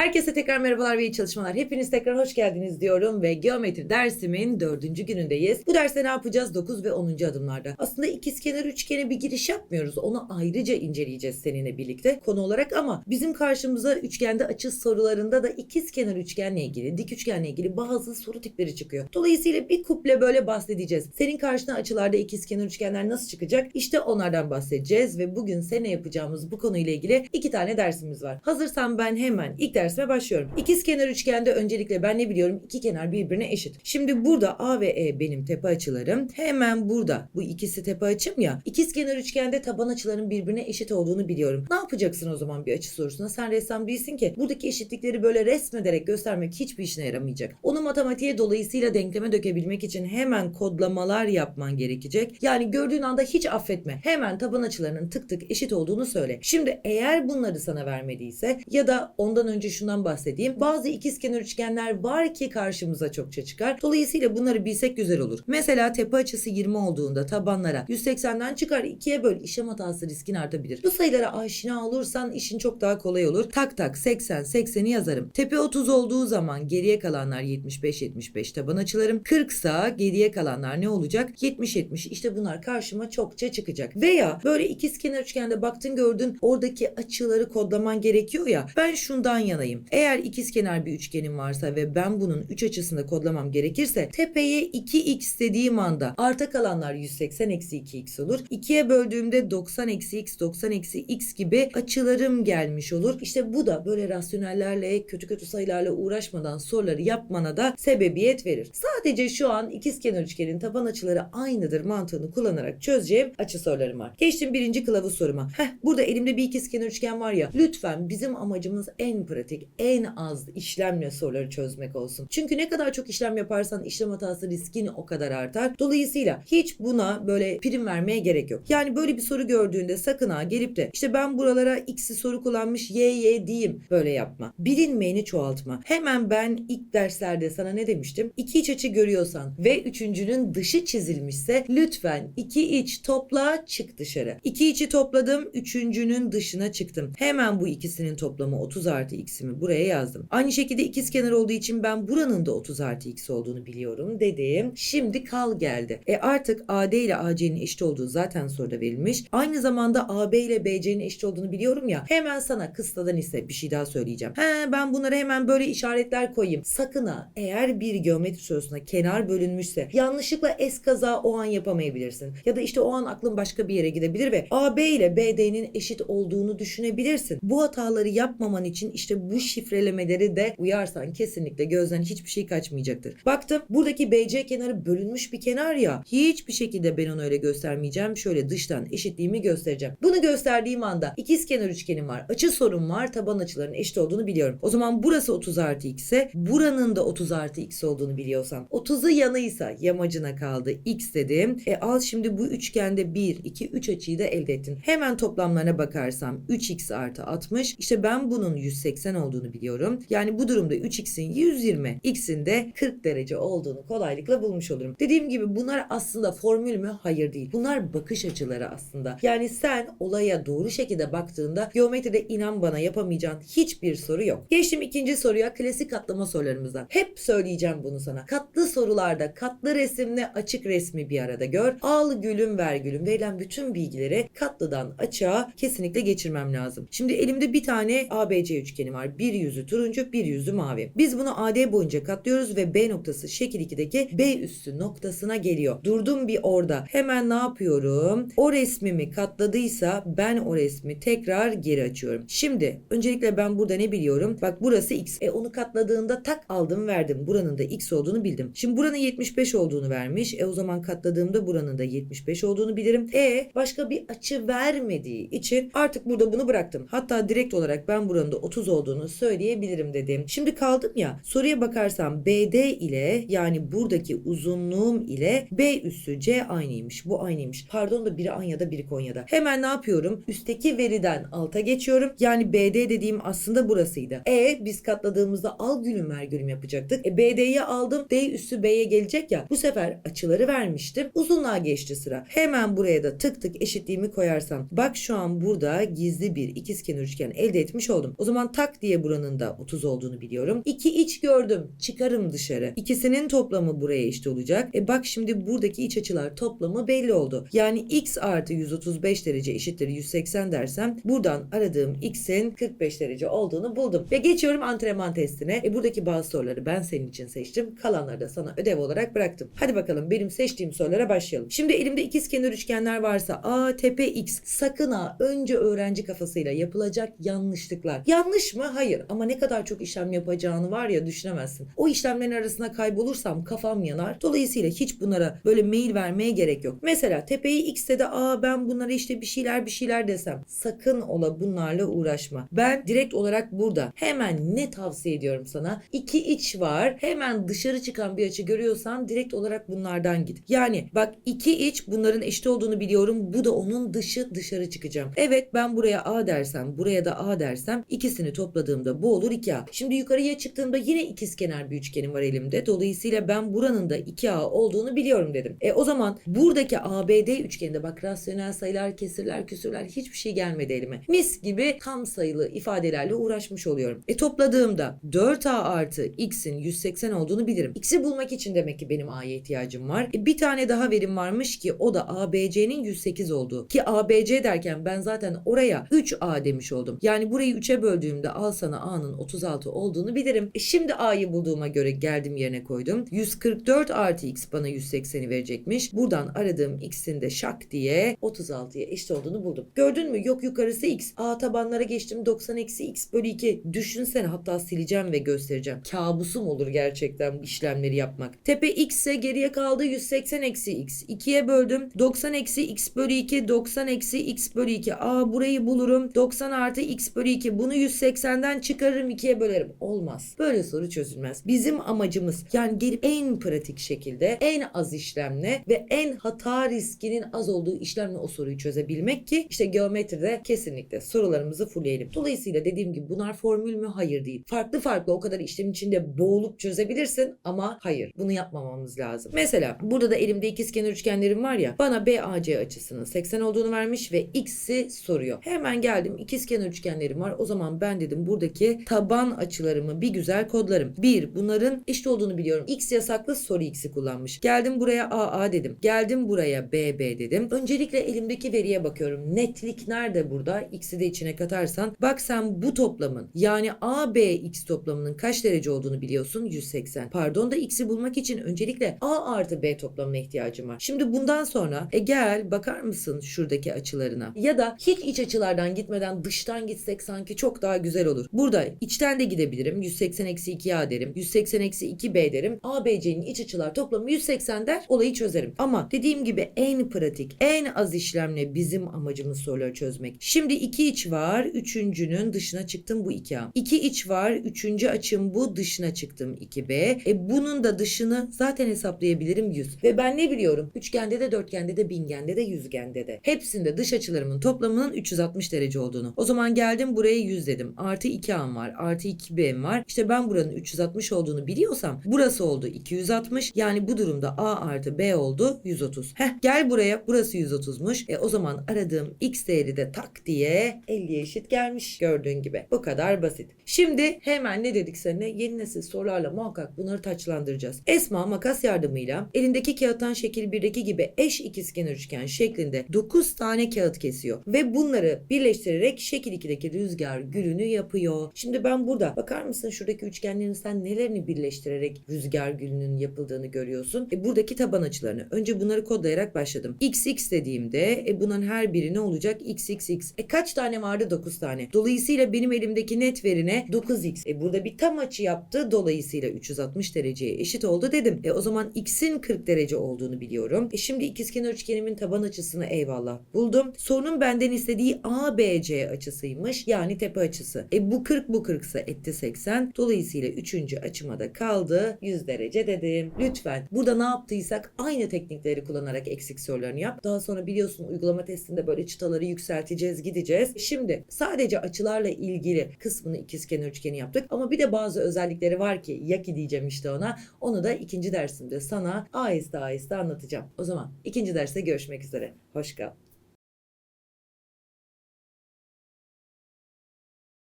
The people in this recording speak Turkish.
Herkese tekrar merhabalar ve iyi çalışmalar. Hepiniz tekrar hoş geldiniz diyorum ve geometri dersimin dördüncü günündeyiz. Bu derste ne yapacağız? 9 ve 10. adımlarda. Aslında ikizkenar üçgene bir giriş yapmıyoruz. Onu ayrıca inceleyeceğiz seninle birlikte konu olarak ama bizim karşımıza üçgende açı sorularında da ikizkenar üçgenle ilgili, dik üçgenle ilgili bazı soru tipleri çıkıyor. Dolayısıyla bir kuple böyle bahsedeceğiz. Senin karşına açılarda ikizkenar üçgenler nasıl çıkacak? İşte onlardan bahsedeceğiz ve bugün seninle yapacağımız bu konuyla ilgili iki tane dersimiz var. Hazırsan ben hemen ilk dersime başlıyorum. İkizkenar üçgende öncelikle ben ne biliyorum? İki kenar birbirine eşit. Şimdi burada A ve E benim tepe açılarım. Hemen burada bu ikisi tepe açım ya. İkizkenar üçgende taban açıların birbirine eşit olduğunu biliyorum. Ne yapacaksın o zaman bir açı sorusuna? Sen ressam değilsin ki. Buradaki eşitlikleri böyle resmederek göstermek hiçbir işine yaramayacak. Onu matematiğe dolayısıyla denkleme dökebilmek için hemen kodlamalar yapman gerekecek. Yani gördüğün anda hiç affetme. Hemen taban açılarının tık tık eşit olduğunu söyle. Şimdi eğer bunları sana vermediyse ya da ondan önce şundan bahsedeyim. Bazı ikizkenar üçgenler var ki karşımıza çokça çıkar. Dolayısıyla bunları bilsek güzel olur. Mesela tepe açısı 20 olduğunda tabanlara 180'den çıkar 2'ye böl işlem hatası riskin artabilir. Bu sayılara aşina olursan işin çok daha kolay olur. Tak tak 80 80'i yazarım. Tepe 30 olduğu zaman geriye kalanlar 75 75 taban açılarım. 40 sa geriye kalanlar ne olacak? 70 70 işte bunlar karşıma çokça çıkacak. Veya böyle ikizkenar üçgende baktın gördün oradaki açıları kodlaman gerekiyor ya. Ben şundan yanayım. Eğer ikizkenar bir üçgenim varsa ve ben bunun 3 açısında kodlamam gerekirse tepeye 2x dediğim anda arta kalanlar 180 eksi 2x olur. 2'ye böldüğümde 90 eksi x 90 eksi x gibi açılarım gelmiş olur. İşte bu da böyle rasyonellerle kötü kötü sayılarla uğraşmadan soruları yapmana da sebebiyet verir. Sadece şu an ikizkenar üçgenin taban açıları aynıdır mantığını kullanarak çözeceğim açı sorularım var. Geçtim birinci kılavuz soruma. Heh, burada elimde bir ikizkenar üçgen var ya lütfen bizim amacımız en pratik, en az işlemle soruları çözmek olsun. Çünkü ne kadar çok işlem yaparsan işlem hatası riskin o kadar artar. Dolayısıyla hiç buna böyle prim vermeye gerek yok. Yani böyle bir soru gördüğünde sakın ha gelip de işte ben buralara x'i soru kullanmış y y diyeyim. Böyle yapma. Bilinmeyeni çoğaltma. Hemen ben ilk derslerde sana ne demiştim? İki iç açı görüyorsan ve üçüncünün dışı çizilmişse lütfen iki iç topla çık dışarı. İki içi topladım. Üçüncünün dışına çıktım. Hemen bu ikisinin toplamı 30 artı x'imi buraya yazdım. Aynı şekilde ikizkenar olduğu için ben buranın da 30 artı x olduğunu biliyorum dedim. Şimdi kal geldi. E artık AD ile AC'nin eşit olduğu zaten soruda verilmiş. Aynı zamanda AB ile BC'nin eşit olduğunu biliyorum ya. Hemen sana kıstadan ise bir şey daha söyleyeceğim. He ben bunlara hemen böyle işaretler koyayım. Sakın ha eğer bir geometri sorusuna kenar bölünmüşse yanlışlıkla eskaza o an yapamayabilirsin. Ya da işte o an aklın başka bir yere gidebilir ve AB ile BD'nin eşit olduğunu düşünebilirsin. Bu hataları yapmaman için işte bu şifrelemeleri de uyarsan kesinlikle gözden hiçbir şey kaçmayacaktır. Baktım buradaki BC kenarı bölünmüş bir kenar ya. Hiçbir şekilde ben onu öyle göstermeyeceğim. Şöyle dıştan eşitliğimi göstereceğim. Bunu gösterdiğim anda ikizkenar üçgenim var. Açı sorun var. Taban açılarının eşit olduğunu biliyorum. O zaman burası 30 artı x ise buranın da 30 artı x olduğunu biliyorsam 30'u yanıysa yamacına kaldı x dedim. E al şimdi bu üçgende 1, 2, 3 açıyı da elde ettin. Hemen toplamlarına bakarsam 3x artı 60. İşte ben bunun 180 olduğunu biliyorum. Yani bu durumda 3x'in 120, x'in de 40 derece olduğunu kolaylıkla bulmuş olurum. Dediğim gibi bunlar aslında formül mü? Hayır değil. Bunlar bakış açıları aslında. Yani sen olaya doğru şekilde baktığında geometride inan bana yapamayacağın hiçbir soru yok. Geçtim ikinci soruya klasik katlama sorularımızdan. Hep söyleyeceğim bunu sana. Katlı sorularda katlı resimle açık resmi bir arada gör. Al gülüm ver gülüm verilen bütün bilgileri katlıdan açığa kesinlikle geçirmem lazım. Şimdi elimde bir tane ABC üçgeni var. Bir yüzü turuncu, bir yüzü mavi. Biz bunu AD boyunca katlıyoruz ve B noktası şekil 2'deki B üstü noktasına geliyor. Durdum bir orada. Hemen ne yapıyorum? O resmimi katladıysa ben o resmi tekrar geri açıyorum. Şimdi öncelikle ben burada ne biliyorum? Bak burası X. E onu katladığında tak aldım verdim. Buranın da X olduğunu bildim. Şimdi buranın 75 olduğunu vermiş. E o zaman katladığımda buranın da 75 olduğunu bilirim. E başka bir açı vermediği için artık burada bunu bıraktım. Hatta direkt olarak ben buranın da 30 olduğunu söyleyebilirim dedim. Şimdi kaldım ya soruya bakarsam BD ile yani buradaki uzunluğum ile B üssü C aynıymış. Bu aynıymış. Pardon da biri Anya'da biri Konya'da. Hemen ne yapıyorum? Üstteki veriden alta geçiyorum. Yani BD dediğim aslında burasıydı. E biz katladığımızda al gülüm ver gülüm yapacaktık. E BD'yi aldım. D üssü B'ye gelecek ya. Bu sefer açıları vermiştim. Uzunluğa geçti sıra. Hemen buraya da tık tık eşitliğimi koyarsam. Bak şu an burada gizli bir ikizkenar üçgen elde etmiş oldum. O zaman tak diye buranın da 30 olduğunu biliyorum. İki iç gördüm. Çıkarım dışarı. İkisinin toplamı buraya eşit olacak. E bak şimdi buradaki iç açılar toplamı belli oldu. Yani x artı 135 derece eşittir 180 dersem buradan aradığım x'in 45 derece olduğunu buldum. Ve geçiyorum antrenman testine. E buradaki bazı soruları ben senin için seçtim. Kalanları da sana ödev olarak bıraktım. Hadi bakalım benim seçtiğim sorulara başlayalım. Şimdi elimde ikizkenar üçgenler varsa a tepe x sakın ha önce öğrenci kafasıyla yapılacak yanlışlıklar. Yanlış mı? Hayır. Ama ne kadar çok işlem yapacağını var ya düşünemezsin. O işlemlerin arasına kaybolursam kafam yanar. Dolayısıyla hiç bunlara böyle mail vermeye gerek yok. Mesela tepeyi x'te de aa ben bunlara işte bir şeyler bir şeyler desem sakın ola bunlarla uğraşma. Ben direkt olarak burada hemen ne tavsiye ediyorum sana? İki iç var. Hemen dışarı çıkan bir açı görüyorsan direkt olarak bunlardan git. Yani bak iki iç bunların eşit olduğunu biliyorum. Bu da onun dışı dışarı çıkacağım. Evet ben buraya A dersem buraya da A dersem ikisini topladığımda bu olur 2A. Şimdi yukarıya çıktığımda yine ikizkenar bir üçgenim var elimde. Dolayısıyla ben buranın da 2A olduğunu biliyorum dedim. E o zaman buradaki ABD üçgeninde bak rasyonel sayılar, kesirler, küsürler hiçbir şey gelmedi elime. Mis gibi tam sayılı ifadelerle uğraşmış oluyorum. E topladığımda 4A artı X'in 180 olduğunu bilirim. X'i bulmak için demek ki benim A'ya ihtiyacım var. E bir tane daha verim varmış ki o da ABC'nin 108 olduğu. Ki ABC derken ben zaten oraya 3A demiş oldum. Yani burayı 3'e böldüğümde al sana A'nın 36 olduğunu bilirim. E şimdi A'yı bulduğuma göre geldim yerine koydum. 144 artı X bana 180'i verecekmiş. Buradan aradığım X'in de şak diye 36'ya eşit olduğunu buldum. Gördün mü? Yok yukarısı X. A tabanlara geçtim 90 eksi X bölü 2. Düşünsene hatta sileceğim ve göstereceğim. Kabusum olur gerçekten işlemleri yapmak. Tepe X ise geriye kaldı 180 eksi X. 2'ye böldüm. 90 eksi X bölü 2. 90 eksi X bölü 2. A burayı bulurum. 90 artı X bölü 2. Bunu 180'den çıkarırım 2'ye bölerim. Olmaz. Böyle soru çözülmez. Bizim amacımız yani gelip en pratik şekilde en az işlemle ve en hata riskinin az olduğu işlemle o soruyu çözebilmek ki işte geometride kesinlikle sorularımızı fullleyelim. Dolayısıyla dediğim gibi bunlar formül mü? Hayır değil. Farklı farklı o kadar işlemin içinde boğulup çözebilirsin ama hayır. Bunu yapmamamız lazım. Mesela burada da elimde ikizkenar üçgenlerim var ya bana BAC açısının 80 olduğunu vermiş ve x'i soruyor. Hemen geldim ikizkenar üçgenlerim var. O zaman ben dedim buradaki taban açılarımı bir güzel kodlarım. Bir bunların eşit olduğunu biliyorum. X yasaklı soru x'i kullanmış. Geldim buraya AA dedim. Geldim buraya BB dedim. Öncelikle elimdeki veriye bakıyorum. Netlik nerede burada? X'i de içine katarsan. Bak sen bu toplamın yani ABX toplamının kaç derece olduğunu biliyorsun? 180. Pardon da X'i bulmak için öncelikle A artı B toplamına ihtiyacım var. Şimdi bundan sonra e gel bakar mısın şuradaki açılarına? Ya da hiç iç açılardan gitmeden dıştan gitsek sanki çok daha güzel olur. Burada içten de gidebilirim. 180 eksi 2A derim. 180 eksi 2B derim. ABC'nin iç açılar toplamı 180 der. Olayı çözerim. Ama dediğim gibi en pratik, en az işlemle bizim amacımız soruları çözmek. Şimdi iki iç var. Üçüncünün dışına çıktım bu 2A. İki iç var. Üçüncü açım bu. Dışına çıktım 2B. E bunun da dışını zaten hesaplayabilirim 100. Ve ben ne biliyorum? Üçgende de dörtgende de bingende de yüzgende de. Hepsinde dış açılarımın toplamının 360 derece olduğunu. O zaman geldim buraya 100 dedim. Artı 2A'm var. Artı 2B'm var. İşte ben buranın 360 olduğunu biliyorsam burası oldu 260. Yani bu durumda A artı B oldu 130. Heh gel buraya. Burası 130'muş. E o zaman aradığım X değeri de tak diye 50'ye eşit gelmiş. Gördüğün gibi. Bu kadar basit. Şimdi hemen ne dedik seninle? Yeni nesil sorularla muhakkak bunları taçlandıracağız. Esma makas yardımıyla elindeki kağıttan şekil 1'deki gibi eş ikizkenar üçgen şeklinde 9 tane kağıt kesiyor. Ve bunları birleştirerek şekil 2'deki rüzgar gülünü yapıyor. Şimdi ben burada bakar mısın şuradaki üçgenlerin sen nelerini birleştirerek rüzgar gülünün yapıldığını görüyorsun. E buradaki taban açılarını. Önce bunları kodlayarak başladım. XX dediğimde e bunun her biri ne olacak? XXX. E kaç tane vardı? 9 tane. Dolayısıyla benim elimdeki net verine 9x. E burada bir tam açı yaptı. Dolayısıyla 360 dereceye eşit oldu dedim. E o zaman x'in 40 derece olduğunu biliyorum. E şimdi ikizkenar üçgenimin taban açısını eyvallah buldum. Sorunun benden istediği ABC açısıymış. Yani tepe açısı. E bu 40 bu 40 ise etti 80. Dolayısıyla 3. açıma da kaldı 100 derece dedim. Lütfen burada ne yaptıysak aynı teknikleri kullanarak eksik sorularını yap. Daha sonra biliyorsun uygulama testinde böyle çıtaları yükselteceğiz gideceğiz. Şimdi sadece açılarla ilgili kısmını ikizkenar üçgeni yaptık. Ama bir de bazı özellikleri var ki yaki diyeceğim işte ona. Onu da ikinci dersimde sana aheste aheste anlatacağım. O zaman ikinci derste görüşmek üzere. Hoş kal.